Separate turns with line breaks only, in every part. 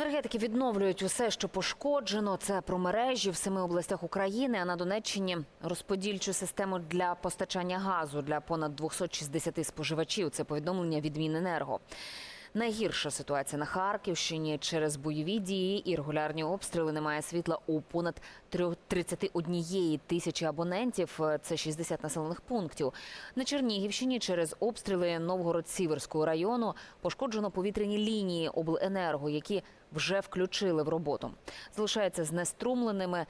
Енергетики відновлюють усе, що пошкоджено. Це про мережі в семи областях України. А на Донеччині розподільчу систему для постачання газу для понад 260 споживачів. Це повідомлення від Міненерго. Найгірша ситуація на Харківщині через бойові дії і регулярні обстріли. Немає світла у понад трьох- 31 тисячі абонентів. Це 60 населених пунктів. На Чернігівщині через обстріли Новгород-Сіверського району пошкоджено повітряні лінії обленерго, які вже включили в роботу. Залишається знеструмленими.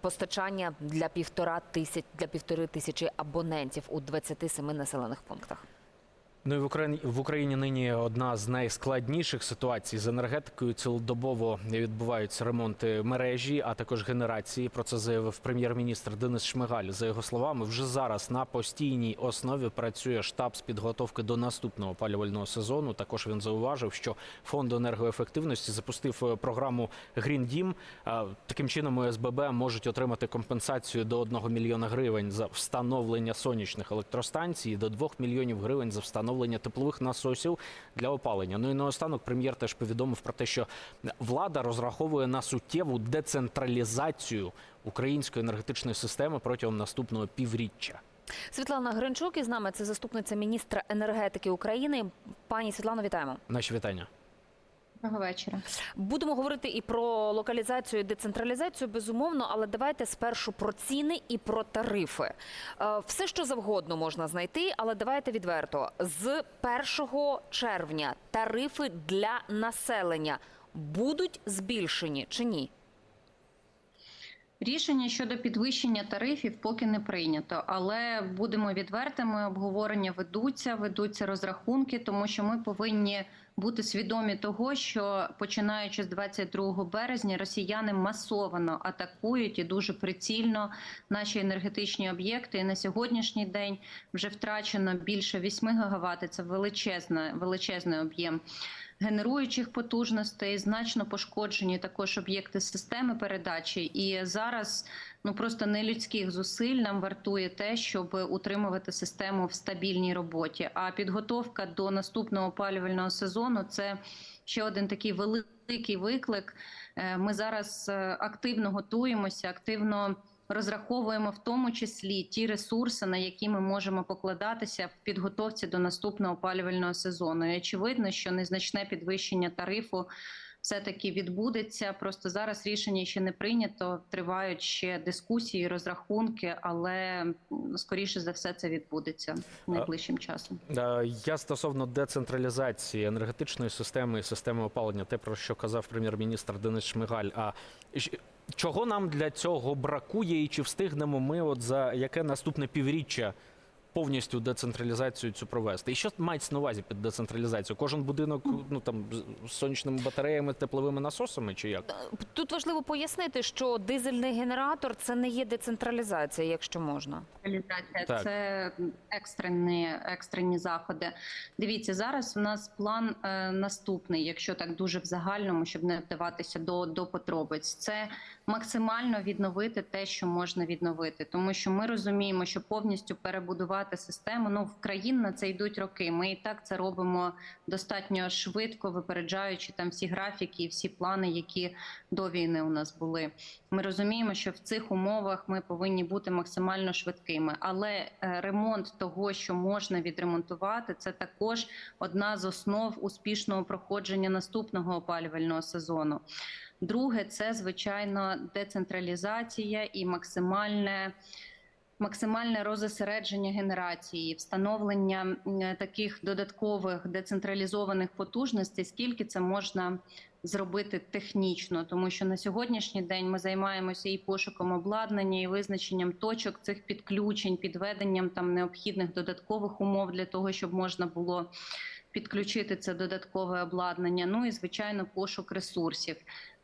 Постачання для півтора тисяч для півтори тисячі абонентів у 27 населених пунктах.
Ну і в Україні в Україні нині одна з найскладніших ситуацій з енергетикою. Цілодобово відбуваються ремонти мережі, а також генерації. Про це заявив прем'єр-міністр Денис Шмигаль. За його словами, вже зараз на постійній основі працює штаб з підготовки до наступного опалювального сезону. Також він зауважив, що фонд енергоефективності запустив е, програму Green Дім. Е, Таким чином ОСББ можуть отримати компенсацію до 1 мільйона гривень за встановлення сонячних електростанцій, до 2 мільйонів гривень за встановлення теплових насосів для опалення. Ну і наостанок прем'єр теж повідомив про те, що влада розраховує на суттєву децентралізацію української енергетичної системи протягом наступного півріччя.
Світлана Гринчук із нами це заступниця міністра енергетики України. Пані Світлано, вітаємо.
Наші вітання.
Доброго вечора.
Будемо говорити і про локалізацію, і децентралізацію, безумовно, але давайте спершу про ціни і про тарифи. Е, Все, що завгодно можна знайти, але давайте відверто. З 1 червня тарифи для населення будуть збільшені чи ні?
Рішення щодо підвищення тарифів поки не прийнято, але будемо відвертими. Обговорення ведуться, ведуться розрахунки, тому що ми повинні бути свідомі того, що починаючи з 22 березня росіяни масовано атакують і дуже прицільно наші енергетичні об'єкти. І на сьогоднішній день вже втрачено більше 8 ГВт. Це величезна, величезний об'єм генеруючих потужностей, значно пошкоджені також об'єкти системи передачі. І зараз ну просто нелюдських зусиль нам вартує те, щоб утримувати систему в стабільній роботі. А підготовка до наступного опалювального сезону це ще один такий великий виклик. Е, Ми зараз е, активно готуємося, активно. Розраховуємо в тому числі ті ресурси, на які ми можемо покладатися в підготовці до наступного опалювального сезону. І очевидно, що незначне підвищення тарифу все таки відбудеться. Просто зараз рішення ще не прийнято. Тривають ще дискусії, розрахунки, але скоріше за все це відбудеться найближчим часом.
Я стосовно децентралізації енергетичної системи і системи опалення, те про що казав прем'єр-міністр Денис Шмигаль. А чого нам для цього бракує, і чи встигнемо ми, от за яке наступне півріччя повністю децентралізацію цю провести? І що мається на увазі під децентралізацією? Кожен будинок ну там з- сонячними батареями, тепловими насосами, чи як?
Тут важливо пояснити, що дизельний генератор це не є децентралізація, якщо можна.
Так.
це екстрені, екстрені заходи. Дивіться, зараз у нас план е, наступний, якщо так дуже в загальному, щоб не вдаватися до, до подробиць. Це максимально відновити те, що можна відновити, тому що ми розуміємо, що повністю перебудувати систему. Ну в країн на це йдуть роки. Ми і так це робимо достатньо швидко, випереджаючи там всі графіки і всі плани, які до війни у нас були. Ми розуміємо, що в цих умовах ми повинні бути максимально швидкими. Але е, ремонт того, що можна відремонтувати, це також одна з основ успішного проходження наступного опалювального сезону. Друге, це звичайно децентралізація і максимальне. Максимальне розосередження генерації, встановлення таких додаткових децентралізованих потужностей, скільки це можна зробити технічно, тому що на сьогоднішній день ми займаємося і пошуком обладнання, і визначенням точок цих підключень, підведенням там необхідних додаткових умов для того, щоб можна було підключити це додаткове обладнання. Ну і звичайно, пошук ресурсів.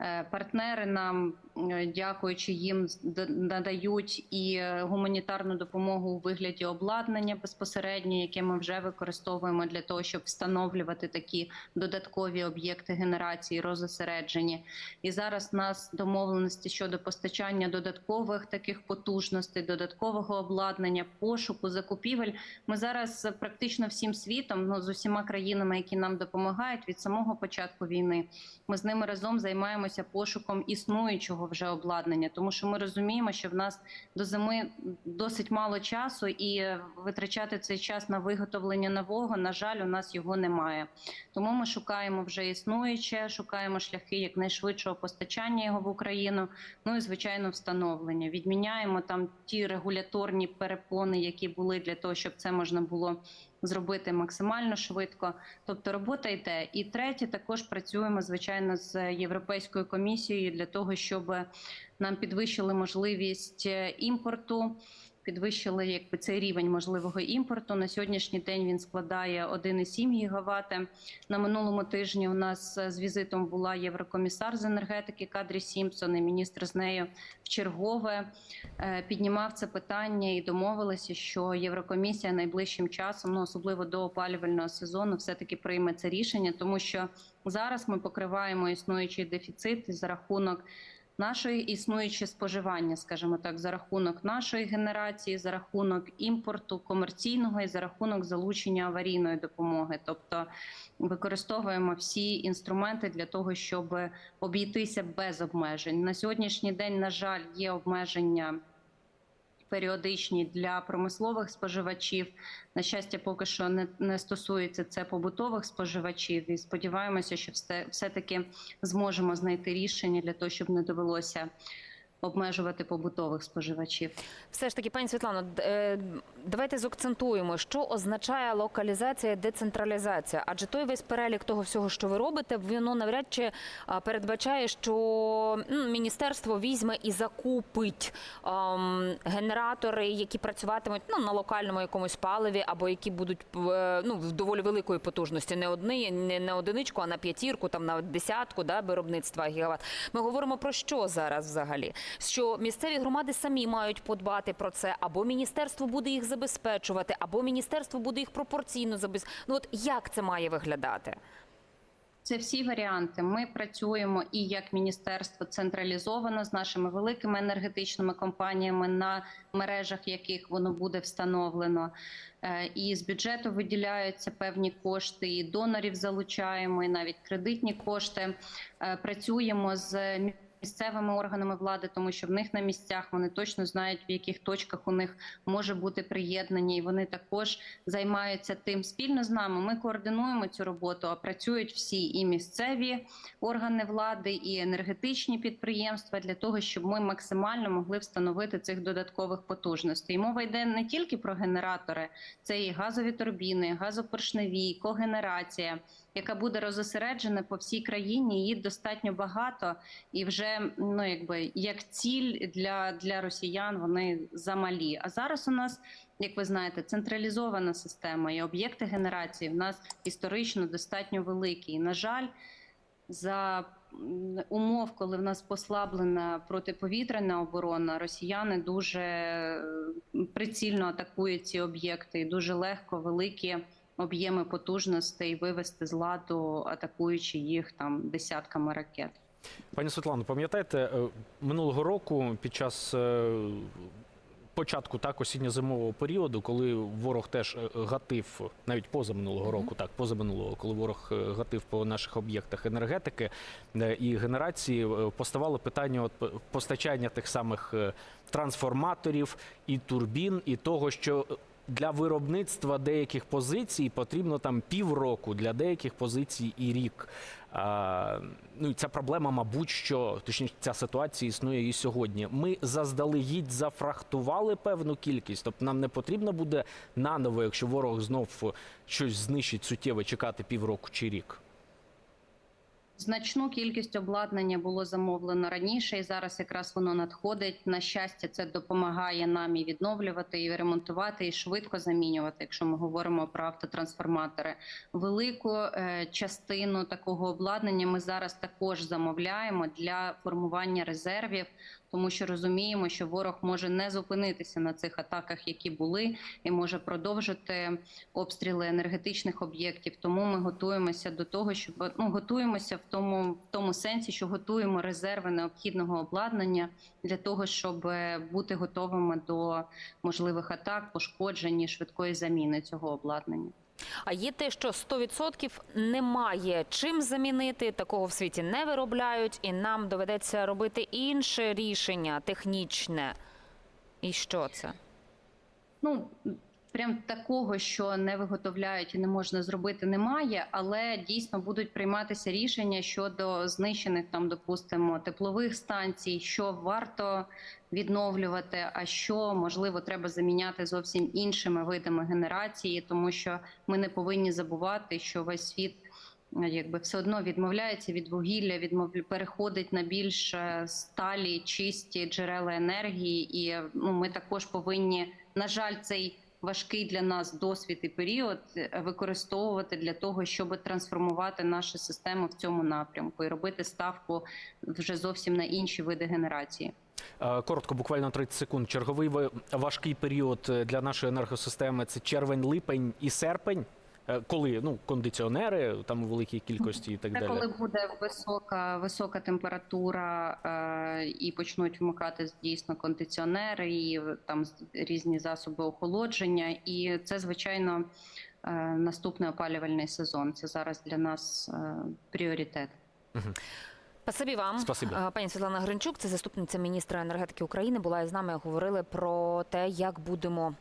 Е, Партнери нам, е, дякуючи їм, надають і гуманітарну допомогу у вигляді обладнання безпосередньо, яке ми вже використовуємо для того, щоб встановлювати такі додаткові об'єкти генерації, розосереджені. І зараз у нас домовленості щодо постачання додаткових таких потужностей, додаткового обладнання, пошуку, закупівель. Ми зараз практично всім світом, ну з усіма країнами, які нам допомагають від самого початку війни. Ми з ними разом займаємося пошуком існуючого вже обладнання, тому що ми розуміємо, що в нас до зими досить мало часу, і витрачати цей час на виготовлення нового, на жаль, у нас його немає. Тому ми шукаємо вже існуюче, шукаємо шляхи якнайшвидшого постачання його в Україну. Ну і звичайно, встановлення. Відміняємо там ті регуляторні перепони, які були для того, щоб це можна було зробити максимально швидко. Тобто робота йде. І третє, також працюємо звичайно з європейською комісією для того, щоб нам підвищили можливість е, імпорту. Підвищили якби цей рівень можливого імпорту. На сьогоднішній день він складає 1,7 гігавати. На минулому тижні у нас е, з візитом була єврокомісар з енергетики Кадрі Сімпсон. і Міністр з нею в чергове е, піднімав це питання і домовилися, що Єврокомісія найближчим часом, ну особливо до опалювального сезону, все таки прийме це рішення, тому що зараз ми покриваємо існуючий дефіцит за рахунок нашої існуючі споживання, скажімо так, за рахунок нашої генерації, за рахунок імпорту комерційного і за рахунок залучення аварійної допомоги, тобто використовуємо всі інструменти для того, щоб обійтися без обмежень. На сьогоднішній день, на жаль, є обмеження. Періодичні для промислових споживачів. На щастя, поки що не, не стосується це побутових споживачів, і сподіваємося, що все, все таки зможемо знайти рішення для того, щоб не довелося обмежувати побутових споживачів.
Все ж таки, пані Світлано, е, давайте закцентуємо, що означає локалізація, децентралізація. Адже той весь перелік того всього, що ви робите, воно навряд чи передбачає, що міністерство візьме і закупить генератори, які працюватимуть ну, на локальному якомусь паливі, або які будуть е, ну, в доволі великої потужності. Не одни, не одиничку, а на п'ятірку, там на десятку да, виробництва гігават. Ми говоримо про що зараз взагалі? Що місцеві громади самі мають подбати про це, або міністерство буде їх забезпечувати, або міністерство буде їх пропорційно забезпечувати. Ну от як це має виглядати?
Це всі варіанти. Ми працюємо і як міністерство централізовано з нашими великими енергетичними компаніями, на мережах яких воно буде встановлено. Е, І з бюджету виділяються певні кошти, і донорів залучаємо, і навіть кредитні кошти. Е, Працюємо з місцевими органами влади, тому що в них на місцях вони точно знають, в яких точках у них може бути приєднання, і вони також займаються тим спільно з нами. Ми координуємо цю роботу, а працюють всі і місцеві органи влади, і енергетичні підприємства для того, щоб ми максимально могли встановити цих додаткових потужностей. І мова йде не тільки про генератори, це і газові турбіни, газопоршневі, когенерація, яка буде розосереджена по всій країні. Її достатньо багато, і вже ну якби як ціль для, для росіян вони замалі. А зараз у нас. Як ви знаєте, централізована система і об'єкти генерації в нас історично достатньо великі. І, на жаль, за умов, коли в нас послаблена протиповітряна оборона, росіяни дуже прицільно атакують ці об'єкти і дуже легко великі об'єми потужностей вивести з ладу, атакуючи їх там десятками ракет.
Пані Світлано, пам'ятаєте, е, минулого року під час е, початку так осінньо-зимового періоду, коли ворог теж е, гатив, навіть поза минулого року, так поза минулого, коли ворог гатив по наших об'єктах енергетики і генерації, поставало питання от постачання тих самих трансформаторів і турбін, і того, що для виробництва деяких позицій потрібно там півроку, для деяких позицій і рік. А, ну ця проблема, мабуть, що точніше, ця ситуація існує і сьогодні. Ми заздалегідь зафрахтували певну кількість, тобто нам не потрібно буде наново, якщо ворог знов щось знищить суттєво, чекати півроку чи рік.
Значну кількість обладнання було замовлено раніше, і зараз якраз воно надходить. На щастя, це допомагає нам і відновлювати, і ремонтувати, і швидко замінювати. Якщо ми говоримо про автотрансформатори, велику е, частину такого обладнання ми зараз також замовляємо для формування резервів, тому що розуміємо, що ворог може не зупинитися на цих атаках, які були, і може продовжити обстріли енергетичних об'єктів. Тому ми готуємося до того, щоб ну готуємося в тому, в тому сенсі, що готуємо резерви необхідного обладнання для того, щоб е, бути готовими до можливих атак, пошкоджень і швидкої заміни цього обладнання.
А є те, що 100% немає чим замінити, такого в світі не виробляють, і нам доведеться робити інше рішення технічне. І що це?
Ну прям такого, що не виготовляють і не можна зробити, немає, але дійсно будуть прийматися рішення щодо знищених там, допустимо, теплових станцій, що варто відновлювати, а що можливо треба заміняти зовсім іншими видами генерації, тому що ми не повинні забувати, що весь світ. е, Якби все одно відмовляється від вугілля, відмов... переходить на більш е, сталі, чисті джерела енергії, і ну, ми також повинні, на жаль, цей важкий для нас досвід і період е, використовувати для того, щоб трансформувати нашу систему в цьому напрямку і робити ставку вже зовсім на інші види генерації.
Е, Коротко, буквально 30 секунд. Черговий важкий період е, для нашої енергосистеми це червень, липень і серпень. Е, Коли ну кондиціонери там у великій кількості і так
Це
далі.
коли буде висока висока температура е, і почнуть вмикати дійсно кондиціонери, і там з- різні засоби охолодження. І це звичайно е, наступний опалювальний сезон. Це зараз для нас е, пріоритет.
Спасибі вам,
Спасибі.
Е, пані Світлана Гринчук, це заступниця міністра енергетики України. Була із нами. Говорили про те, як будемо